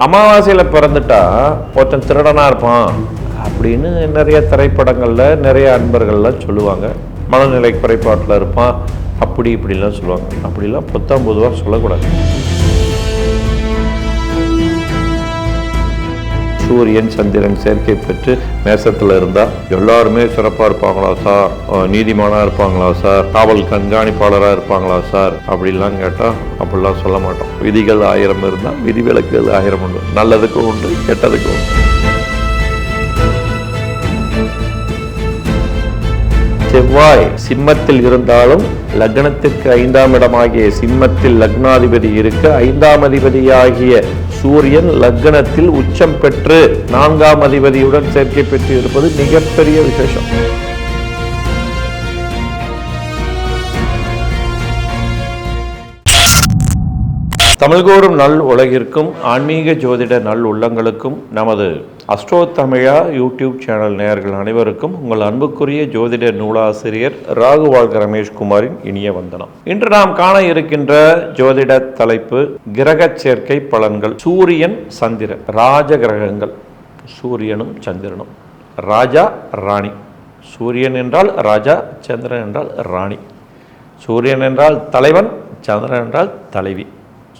அமாவாசையில் பிறந்துட்டா ஒருத்தன் திருடனாக இருப்பான் அப்படின்னு நிறைய திரைப்படங்களில் நிறைய அன்பர்கள்லாம் சொல்லுவாங்க. மனநிலை குறைபாட்டில் இருப்பான். அப்படி இப்படிலாம் சொல்லுவாங்க. அப்படிலாம் புத்தம் பொதுவாக சொல்லக்கூடாது. சூரியன் சந்திரன் சேர்க்கை பெற்று மேசத்தில் இருந்தால் எல்லாருமே சிறப்பாக இருப்பாங்களா சார்? அஹ் நீதிமானாக இருப்பாங்களா சார்? காவல் கண்காணிப்பாளராக இருப்பாங்களா சார்? அப்படிலாம் கேட்டால் அப்படிலாம் சொல்ல மாட்டோம். விதிகள் ஆயிரம் இருந்தால் விதிவிலக்குகள் ஆயிரம் உண்டு. நல்லதுக்கும் உண்டு கெட்டதுக்கும் உண்டு. செவ்வாய் சிம்மத்தில் இருந்தாலும் லக்னத்திற்கு ஐந்தாம் இடமாகிய சிம்மத்தில் லக்னாதிபதி இருக்க ஐந்தாம் அதிபதியாகிய சூரியன் லக்னத்தில் உச்சம் பெற்று நான்காம் அதிபதியுடன் சேர்க்கை பெற்று இருப்பது மிகப்பெரிய விசேஷம். தமிழ்கோறும் நல் உலகிற்கும் ஆன்மீக ஜோதிட நல் உள்ளங்களுக்கும் நமது அஸ்ட்ரோ தமிழா யூடியூப் சேனல் நேயர்கள் அனைவருக்கும் உங்கள் அன்புக்குரிய ஜோதிட நூலாசிரியர் ராகுவாழ்க ரமேஷ்குமாரின் இனிய வந்தனம். இன்று நாம் காண இருக்கின்ற ஜோதிட தலைப்பு கிரக சேர்க்கை பலன்கள். சூரியன் சந்திரன் ராஜ கிரகங்கள். சூரியனும் சந்திரனும். ராஜா ராணி. சூரியன் என்றால் ராஜா சந்திரன் என்றால் ராணி. சூரியன் என்றால் தலைவன் சந்திரன் என்றால் தலைவி.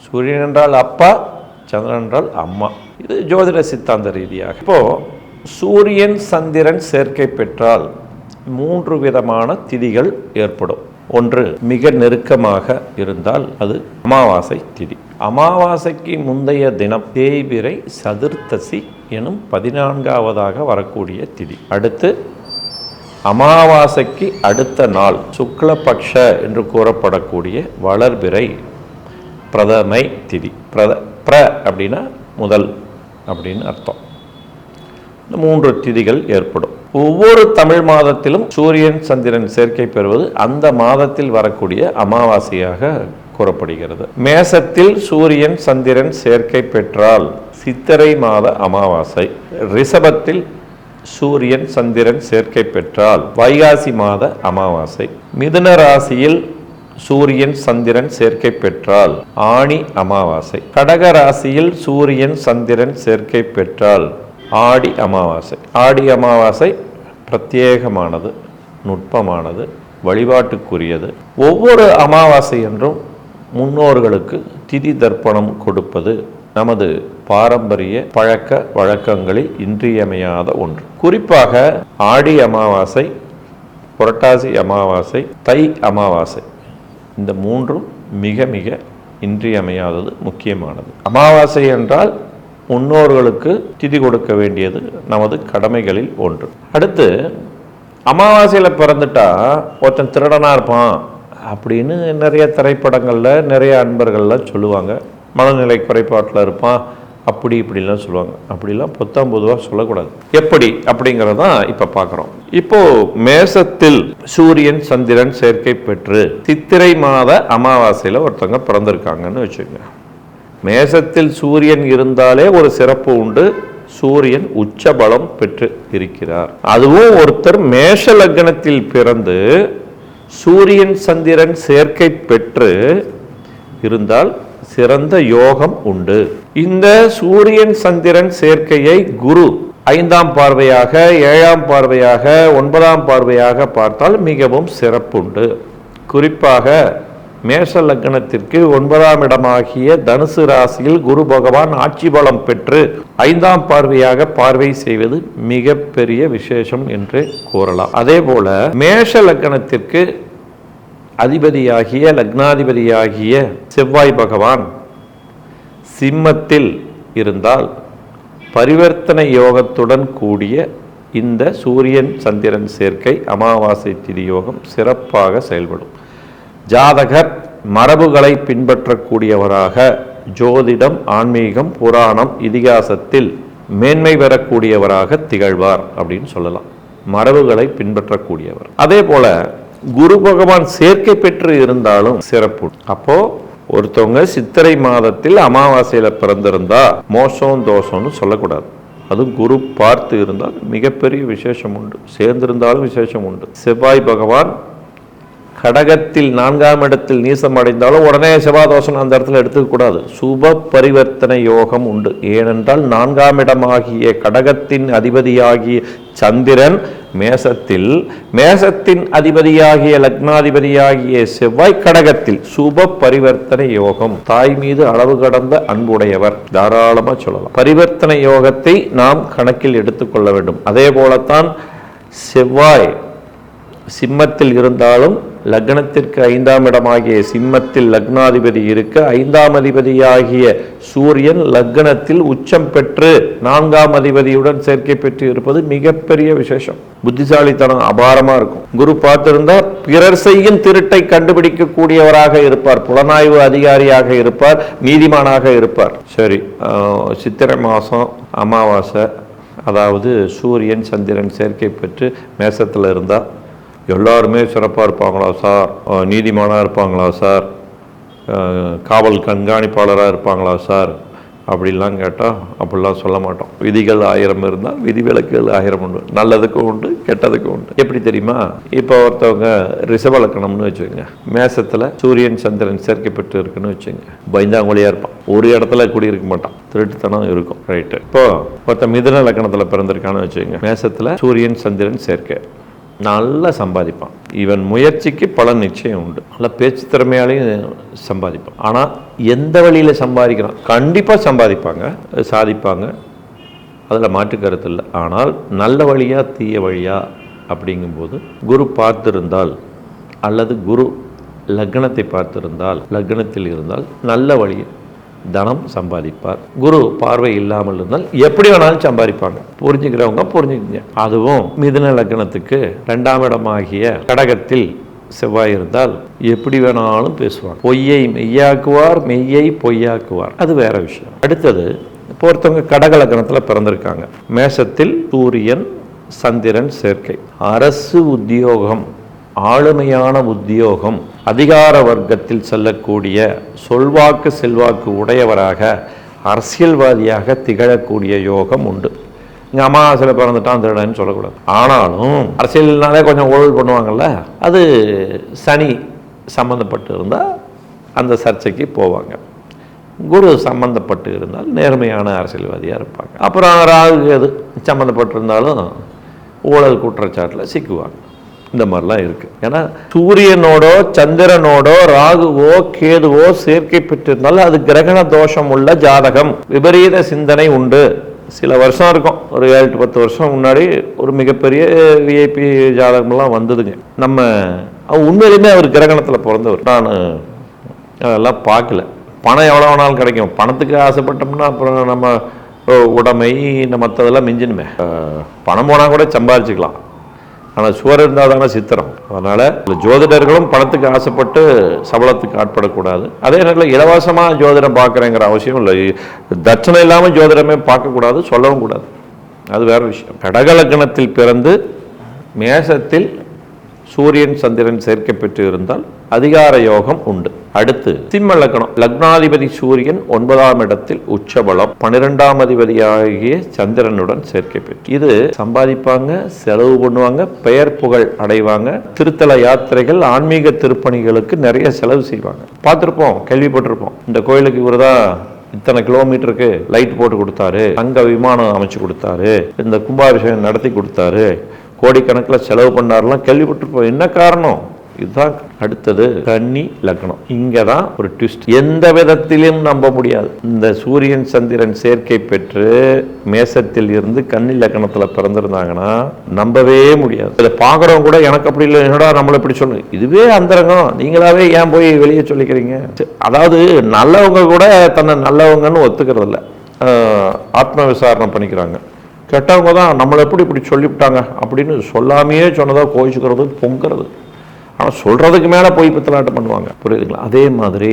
சூரியன் என்றால் அப்பா சந்திரன் என்றால் அம்மா. இது ஜோதிட சித்தாந்த ரீதியாக. இப்போது சூரியன் சந்திரன் சேர்க்கை பெற்றால் மூன்று விதமான திதிகள் ஏற்படும். ஒன்று மிக நெருக்கமாக இருந்தால் அது அமாவாசை திதி. அமாவாசைக்கு முந்தைய தினம் தேய்பிரை சதுர்த்தசி எனும் பதினான்காவதாக வரக்கூடிய திதி. அடுத்து அமாவாசைக்கு அடுத்த நாள் சுக்லபக்ஷ என்று கூறப்படக்கூடிய வளர்பிறை பிரதமை திதி. பிரத பிர அப்படின்னா முதல் அப்படின்னு அர்த்தம். இந்த மூன்று திதிகள் ஏற்படும். ஒவ்வொரு தமிழ் மாதத்திலும் சூரியன் சந்திரன் சேர்க்கை பெறுவது அந்த மாதத்தில் வரக்கூடிய அமாவாசையாக கூறப்படுகிறது. மேசத்தில் சூரியன் சந்திரன் சேர்க்கை பெற்றால் சித்திரை மாத அமாவாசை ரிஷபத்தில் சூரியன் சந்திரன் சேர்க்கை பெற்றால் வைகாசி மாத அமாவாசை மிதுன ராசியில் சூரியன் சந்திரன் சேர்க்கை பெற்றால் ஆணி அமாவாசை. கடக ராசியில் சூரியன் சந்திரன் சேர்க்கை பெற்றால் ஆடி அமாவாசை. ஆடி அமாவாசை பிரத்யேகமானது நுட்பமானது வழிபாட்டுக்குரியது. ஒவ்வொரு அமாவாசை என்றும் முன்னோர்களுக்கு திதி தர்ப்பணம் கொடுப்பது நமது பாரம்பரிய பழக்க வழக்கங்களில் இன்றியமையாத ஒன்று. குறிப்பாக ஆடி அமாவாசை புரட்டாசி அமாவாசை தை அமாவாசை. இந்த மூன்றும் மிக மிக இன்றியமையாதது முக்கியமானது. அமாவாசை என்றால் முன்னோர்களுக்கு திதி கொடுக்க வேண்டியது நமது கடமைகளில் ஒன்று. அடுத்து அமாவாசையில் பிறந்துட்டா ஒருத்தன் திருடனாக இருப்பான் அப்படின்னு நிறைய திரைப்படங்களில் நிறைய அன்பர்கள்லாம் சொல்லுவாங்க. மனநிலை குறைபாட்டில் இருப்பான். அப்படி இப்படிலாம் சொல்லுவாங்க. அப்படிலாம் பொத்தாம் பொதுவாக சொல்லக்கூடாது. எப்படி? அப்படிங்கிறதான் இப்போ பார்க்குறோம் இப்போ மேசத்தில் சூரியன் சந்திரன் சேர்க்கை பெற்று சித்திரை மாத அமாவாசையில் ஒருத்தவங்க பிறந்திருக்காங்கன்னு வச்சுக்கோங்க. மேசத்தில் சூரியன் இருந்தாலே ஒரு சிறப்பு உண்டு. சூரியன் உச்ச பலம் பெற்று இருக்கிறார். அதுவும் ஒருத்தர் மேஷ லக்னத்தில் பிறந்து சூரியன் சந்திரன் சேர்க்கை பெற்று இருந்தால் சிறந்த யோகம் உண்டு. இந்த சூரியன் சந்திரன் சேர்க்கையை குரு ஐந்தாம் பார்வையாக ஏழாம் பார்வையாக ஒன்பதாம் பார்வையாக பார்த்தால் மிகவும் சிறப்புண்டு. குறிப்பாக மேஷ லக்னத்திற்கு ஒன்பதாம் இடமாகிய தனுசு ராசியில் குரு பகவான் ஆட்சி பலம் பெற்று ஐந்தாம் பார்வையாக பார்வை செய்வது மிகப்பெரிய விசேஷம் என்று கூறலாம். அதே போல மேஷ லக்னத்திற்கு அதிபதியாகிய லக்னாதிபதியாகிய செவ்வாய் பகவான் சிம்மத்தில் இருந்தால் பரிவர்த்தனை யோகத்துடன் கூடிய இந்த சூரியன் சந்திரன் சேர்க்கை அமாவாசை திதி யோகம் சிறப்பாக செயல்படும். ஜாதகர் மரபுகளை பின்பற்றக்கூடியவராக ஜோதிடம் ஆன்மீகம் புராணம் இதிகாசத்தில் மேன்மை பெறக்கூடியவராக திகழ்வார் அப்படின்னு சொல்லலாம். மரபுகளை பின்பற்றக்கூடியவர். அதே போல குரு பகவான் சேர்க்கை பெற்று இருந்தாலும் சிறப்பு. அப்போ ஒருத்தவங்க சித்திரை மாதத்தில் அமாவாசையில பிறந்திருந்தா மோசம் தோஷம்னு சொல்லக்கூடாது. அதுவும் குரு பார்த்து இருந்தால் மிகப்பெரிய விசேஷம் உண்டு. சேர்ந்திருந்தாலும் விசேஷம் உண்டு. செவ்வாய் பகவான் கடகத்தில் நான்காம் இடத்தில் நீசம் அடைந்தாலும் உடனே செவ்வாதோஷம் அந்த இடத்துல எடுத்துக்கக்கூடாது சுப பரிவர்த்தனை யோகம் உண்டு. ஏனென்றால் நான்காம் இடமாகிய கடகத்தின் அதிபதியாகிய சந்திரன் மேசத்தில் மேசத்தின் அதிபதியாகிய லக்னாதிபதியாகிய செவ்வாய் கடகத்தில் சுப பரிவர்த்தனை யோகம். தாய் மீது அளவு கடந்த அன்புடையவர். தாராளமாக சொல்லலாம். பரிவர்த்தனை யோகத்தை நாம் கணக்கில் எடுத்துக்கொள்ள வேண்டும். அதே போலத்தான் செவ்வாய் சிம்மத்தில் இருந்தாலும் லக்னத்திற்கு ஐந்தாம் இடமாகிய சிம்மத்தில் லக்னாதிபதி இருக்க ஐந்தாம் அதிபதியாகிய சூரியன் லக்னத்தில் உச்சம் பெற்று நான்காம் அதிபதியுடன் சேர்க்கை பெற்று இருப்பது மிகப்பெரிய விசேஷம். புத்திசாலித்தனம் அபாரமா இருக்கும். குரு பார்த்திருந்தா பிறர் செய்யும் திருட்டை கண்டுபிடிக்கக்கூடியவராக இருப்பார் புலனாய்வு அதிகாரியாக இருப்பார் நீதிமானாக இருப்பார். சரி சித்திரை மாதம் அமாவாசை அதாவது சூரியன் சந்திரன் சேர்க்கை பெற்று மேசத்தில் இருந்தால் எல்லாருமே சிறப்பாக இருப்பாங்களா சார்? நீதிமானாக இருப்பாங்களா சார்? காவல் கண்காணிப்பாளராக இருப்பாங்களா சார்? அப்படிலாம் கேட்டால் அப்படிலாம் சொல்ல மாட்டோம். விதிகள் ஆயிரம் இருந்தால் விதிவிலக்குகள் ஆயிரம் உண்டு. நல்லதுக்கும் உண்டு கெட்டதுக்கும் உண்டு. எப்படி தெரியுமா? இப்போ ஒருத்தவங்க ரிசவலக்கணம்னு வச்சுக்கோங்க. மேசத்தில் சூரியன் சந்திரன் சேர்க்கப்பட்டு இருக்குன்னு வச்சுங்க பயந்தாங்குழியாக இருப்பான். ஒரு இடத்துல குடியிருக்க மாட்டான். திருட்டுத்தனம் இருக்கும். ரைட்டு இப்போ ஒருத்தன் மிதன லக்கணத்தில் பிறந்திருக்கான்னு வச்சுக்கோங்க. மேசத்தில் சூரியன் சந்திரன் சேர்க்கை. நல்லா சம்பாதிப்பான். இவன் முயற்சிக்கு பலன் நிச்சயம் உண்டு. நல்லா பேச்சு திறமையாலையும் சம்பாதிப்பான். ஆனால் எந்த வழியில் சம்பாதிக்கிறான்? கண்டிப்பாக சம்பாதிப்பாங்க. சாதிப்பாங்க. அதில் மாற்று கருத்து இல்லை. ஆனால் நல்ல வழியா தீய வழியா அப்படிங்கும்போது குரு பார்த்திருந்தால் அல்லது குரு லக்னத்தை பார்த்திருந்தால் லக்னத்தில் இருந்தால் நல்ல வழியை தனம் சம்பாதிப்பார். குரு பார்வை இல்லாமல் இருந்தால் எப்படி வேணாலும் சம்பாதிப்பாங்க. புரிஞ்சுக்கிறவங்க புரிஞ்சுக்கிங்க. அதுவும் மிதுன லக்னத்துக்கு ரெண்டாம் இடமாகிய கடகத்தில் செவ்வாய் இருந்தால் எப்படி வேணாலும் பேசுவார். பொய்யை மெய்யாக்குவார் மெய்யை பொய்யாக்குவார். அது வேற விஷயம். அடுத்தது இப்போ ஒருத்தவங்க கடக லக்னத்தில் பிறந்திருக்காங்க. மேஷத்தில் சூரியன் சந்திரன் சேர்க்கை. அரசு உத்தியோகம். ஆளுமையான உத்தியோகம் அதிகார வர்க்கத்தில் செல்லக்கூடிய சொல்வாக்கு செல்வாக்கு உடையவராக அரசியல்வாதியாக திகழக்கூடிய யோகம் உண்டு. இங்கே அமாவாசையில் பிறந்துட்டான் திருடன்னு சொல்லக்கூடாது. ஆனாலும் அரசியல்னாலே கொஞ்சம் ஊழல் பண்ணுவாங்கள்ல அது சனி சம்மந்தப்பட்டு இருந்தால் அந்த சர்ச்சைக்கு போவாங்க. குரு சம்மந்தப்பட்டு இருந்தால் நேர்மையான அரசியல்வாதியாக இருப்பாங்க. அப்புறம் ராகு எது சம்மந்தப்பட்டிருந்தாலும் ஊழல் குற்றச்சாட்டில் சிக்குவாங்க. இந்த மாதிரிலாம் இருக்குது ஏன்னா சூரியனோடோ சந்திரனோடோ ராகுவோ கேதுவோ சேர்க்கை பெற்றிருந்தால் அது கிரகண தோஷம் உள்ள ஜாதகம். விபரீத சிந்தனை உண்டு. சில வருஷம் இருக்கும். ஒரு ஏழு to பத்து வருஷம் முன்னாடி ஒரு மிகப்பெரிய விஐபி ஜாதகம்லாம் வந்ததுங்க. நம்ம உண்மையிலுமே அவர் கிரகணத்தில் பிறந்தவர். நான் அதெல்லாம் பார்க்கல. பணம் எவ்வளோ வேணாலும் கிடைக்கும். பணத்துக்கு ஆசைப்பட்டோம்னா அப்புறம் நம்ம உடமை உடைமை இந்த மற்றதெல்லாம் மிஞ்சினுமே. பணம் போனால் கூட சம்பாதிச்சுக்கலாம் ஆனால் சுவர் இருந்தால் தானே சித்திரம். அதனால் ஜோதிடர்களும் பணத்துக்கு ஆசைப்பட்டு சபலத்துக்கு ஆட்படக்கூடாது. அதே நேரத்தில் இலவசமாக ஜோதிடம் பார்க்குறேங்கிற அவசியம் இல்லை. தட்சணை இல்லாமல் ஜோதிடமே பார்க்கக்கூடாது சொல்லவும் கூடாது. அது வேறு விஷயம். கடகலக்கணத்தில் பிறந்து மேசத்தில் சூரியன் சந்திரன் சேர்க்கை பெற்று இருந்தால் அதிகார யோகம் உண்டு. அடுத்து சிம்ம லக்னம். லக்னாதிபதி சூரியன் ஒன்பதாம் இடத்தில் உச்சபலம் பன்னிரெண்டாம் அதிபதியாகிய சந்திரனுடன் சேர்க்கை பெற்று இது சம்பாதிப்பாங்க செலவு பண்ணுவாங்க பெயர் புகழ் அடைவாங்க திருத்தல யாத்திரைகள் ஆன்மீக திருப்பணிகளுக்கு நிறைய செலவு செய்வாங்க. பார்த்துருப்போம் கேள்விப்பட்டிருப்போம். இந்த கோயிலுக்கு இவர்தான் இத்தனை கிலோமீட்டருக்கு லைட் போட்டு கொடுத்தாரு தங்க விமானம் அமைச்சு கொடுத்தாரு இந்த கும்பாபிஷேகம் நடத்தி கொடுத்தாரு கோடிக்கணக்கில் செலவு பண்ணாருலாம் கேள்விப்பட்டிருப்போம். என்ன காரணம்? இதுதான் அடுத்தது. கன்னி லக்னம். இங்கே தான் ஒரு ட்விஸ்ட் எந்த விதத்திலும் நம்ப முடியாது. இந்த சூரியன் சந்திரன் சேர்க்கை பெற்று மேசத்தில் இருந்து கன்னி லக்னத்தில் பிறந்திருந்தாங்கன்னா நம்பவே முடியாது. இதை பார்க்குறவங்க கூட எனக்கு அப்படி இல்லை. என்னடா நம்மளை இப்படி சொல்லு. இதுவே அந்தரங்கம். நீங்களாவே ஏன் போய் வெளியே சொல்லிக்கிறீங்க? அதாவது நல்லவங்க கூட தன்னை நல்லவங்கன்னு ஒத்துக்கிறது இல்லை ஆத்ம விசாரணை பண்ணிக்கிறாங்க. கெட்டவங்க தான் நம்மளை எப்படி இப்படி சொல்லிவிட்டாங்க? அப்படின்னு சொல்லாமையே சொன்னதாக கோயிச்சுக்கிறது பொங்குறது. ஆனால் சொல்கிறதுக்கு மேலே போய் பித்தலாட்டம் பண்ணுவாங்க. புரியுதுங்களா? அதே மாதிரி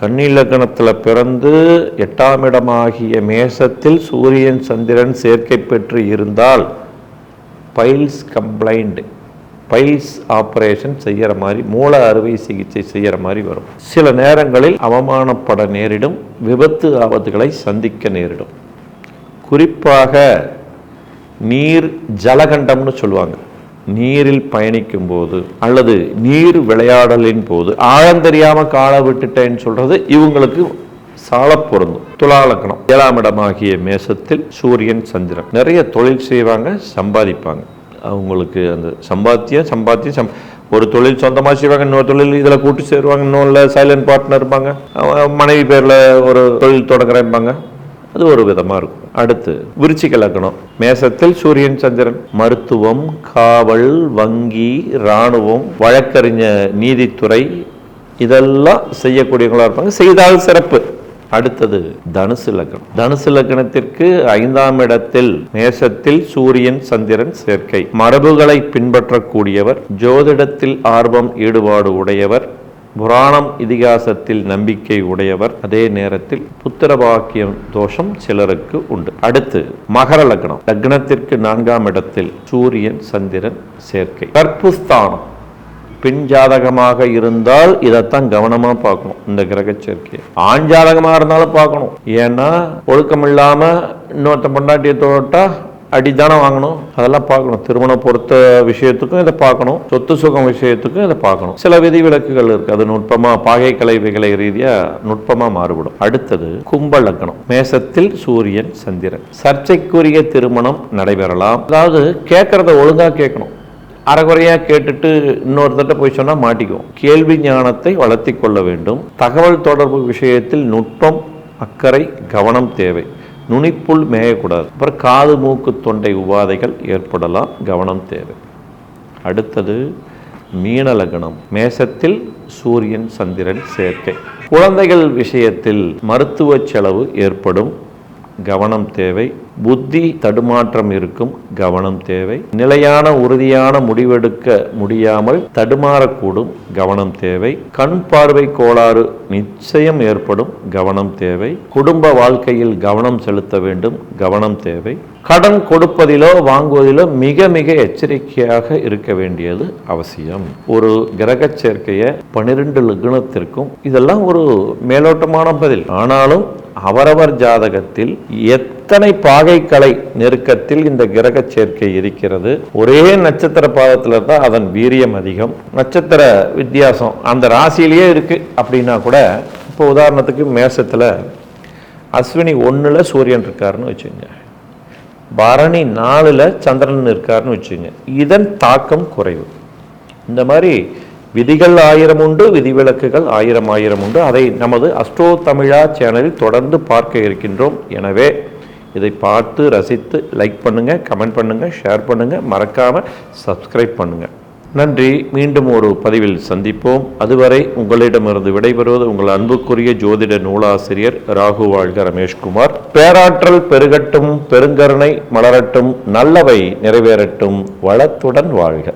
கண்ணிலக்கணத்தில் பிறந்து எட்டாம் இடமாகிய மேசத்தில் சூரியன் சந்திரன் சேர்க்கை பெற்று இருந்தால் பைல்ஸ் கம்ப்ளைண்ட் பைல்ஸ் ஆப்ரேஷன் செய்கிற மாதிரி மூல அறுவை சிகிச்சை செய்கிற மாதிரி வரும். சில நேரங்களில் அவமானப்பட நேரிடும் விபத்து ஆபத்துகளை சந்திக்க நேரிடும். குறிப்பாக நீர் ஜலகண்டம்னு சொல்லுவாங்க. நீரில் பயணிக்கும் போது அல்லது நீர் விளையாடலின் போது ஆழம் தெரியாமல் காலை விட்டுட்டேன்னு சொல்றது இவங்களுக்கு சால பொருந்தும் துலாலக்கணம். ஏழாம் இடமாகிய மேசத்தில் சூரியன் சந்திரன். நிறைய தொழில் செய்வாங்க சம்பாதிப்பாங்க. அவங்களுக்கு அந்த சம்பாத்தியம் சம்பாத்தியம் சம் ஒரு தொழில் சொந்தமாக செய்வாங்க இன்னொரு தொழில் இதில் கூட்டு சேருவாங்க இன்னொன்று சைலண்ட் பார்ட்னர் இருப்பாங்க. மனைவி பேரில் ஒரு தொழில் தொடங்குறேன்பாங்க. அது ஒரு விதமாக இருக்கும். அடுத்து விருச்சிக லக்னம் மேசத்தில் சூரியன் சந்திரன் மருத்துவம் காவல் வங்கி இராணுவம் வழக்கறிஞர் நீதித்துறை இதெல்லாம் செய்யக்கூடியவங்களாக இருப்பாங்க. செய்தால் சிறப்பு. அடுத்தது தனுசு லக்னம் தனுசு லக்னத்திற்கு ஐந்தாம் இடத்தில் மேசத்தில் சூரியன் சந்திரன் சேர்க்கை. மரபுகளை பின்பற்றக்கூடியவர் ஜோதிடத்தில் ஆர்வம் ஈடுபாடு உடையவர் புராணம் இதிகாசத்தில் நம்பிக்கை உடையவர். அதே நேரத்தில் புத்திரபாக்கியம் தோஷம் சிலருக்கு உண்டு. அடுத்து மகர லக்னம். லக்னத்திற்கு நான்காம் இடத்தில் சூரியன் சந்திரன் சேர்க்கை. கற்புஸ்தானம் பெண் ஜாதகமாக இருந்தால் இதைத்தான் கவனமா பார்க்கணும். இந்த கிரக சேர்க்கையை ஆண் ஜாதகமாக இருந்தாலும் பார்க்கணும். ஏன்னா ஒழுக்கம் இல்லாம இன்னொருத்த பொண்டாட்டியை தோட்டா அடிதானே வாங்கணும்? அதெல்லாம் பார்க்கணும். திருமணம் பொறுத்த விஷயத்துக்கும் இதை பார்க்கணும். சொத்து சுகம் விஷயத்துக்கும் இதை பார்க்கணும். சில விதிவிலக்குகள் இருக்கு. அது நுட்பமா பாகை கலைவிகளை ரீதியா நுட்பமா மாறுபடும். அடுத்தது கும்ப லக்னம். மேசத்தில் சூரியன் சந்திரன். சர்ச்சைக்குரிய திருமணம் நடைபெறலாம். அதாவது கேட்கறத ஒழுங்கா கேட்கணும். அறகுறையா கேட்டுட்டு இன்னொருத்தட்ட போய் சொன்னா மாட்டிக்குவோம். கேள்வி ஞானத்தை வளர்த்தி கொள்ள வேண்டும். தகவல் தொடர்பு விஷயத்தில் நுட்பம் அக்கறை கவனம் தேவை. நுனிப்புள் மேயக்கூடாது. அப்புறம் காது மூக்கு தொண்டை உபாதைகள் ஏற்படலாம். கவனம் தேவை. அடுத்தது மீனலகணம் மேசத்தில் சூரியன் சந்திரன் சேர்க்கை குழந்தைகள் விஷயத்தில் மருத்துவ செலவு ஏற்படும். கவனம் தேவை. புத்தி தடுமாற்றம் இருக்கும் கவனம் தேவை. நிலையான உறுதியான முடிவெடுக்க முடியாமல் தடுமாறக்கூடும் கவனம் தேவை. கண் பார்வை கோளாறு நிச்சயம் ஏற்படும் கவனம் தேவை. குடும்ப வாழ்க்கையில் கவனம் செலுத்த வேண்டும் கவனம் தேவை. கடன் கொடுப்பதிலோ வாங்குவதிலோ மிக மிக எச்சரிக்கையாக இருக்க வேண்டியது அவசியம். ஒரு கிரக சேர்க்கையை பனிரெண்டு லக்னத்திற்கும் இதெல்லாம் ஒரு மேலோட்டமான பதில். ஆனாலும் அவரவர் ஜாதகத்தில் எத்தனை பாகைக்கலை நெருக்கத்தில் இந்த கிரக சேர்க்கை இருக்கிறது? ஒரே நட்சத்திர பாதத்தில் தான் அதன் வீரியம் அதிகம். நட்சத்திர வித்தியாசம் அந்த ராசியிலேயே இருக்கு அப்படின்னா கூட இப்போ உதாரணத்துக்கு மேசத்தில் அஸ்வினி ஒன்றில் சூரியன் இருக்காருன்னு வச்சுங்க. பரணி நாலில் சந்திரன் இருக்காருன்னு வச்சுங்க. இதன் தாக்கம் குறைவு. இந்த மாதிரி விதிகள் ஆயிரம் உண்டு விதிவிலக்குகள் ஆயிரம் ஆயிரம் உண்டு. அதை நமது அஸ்ட்ரோ தமிழா சேனலில் தொடர்ந்து பார்க்க இருக்கின்றோம். எனவே இதை பார்த்து ரசித்து லைக் பண்ணுங்கள் கமெண்ட் பண்ணுங்கள் ஷேர் பண்ணுங்கள் மறக்காமல் சப்ஸ்கிரைப் பண்ணுங்கள் நன்றி. மீண்டும் ஒரு பதிவில் சந்திப்போம். அதுவரை உங்களிடமிருந்து விடைபெறுவது உங்கள் அன்புக்குரிய ஜோதிட நூலாசிரியர் ராகு வாழ்க ரமேஷ்குமார். பேராற்றல் பெருகட்டும் பெருங்கருணை மலரட்டும் நல்லவை நிறைவேறட்டும். வளத்துடன் வாழ்க.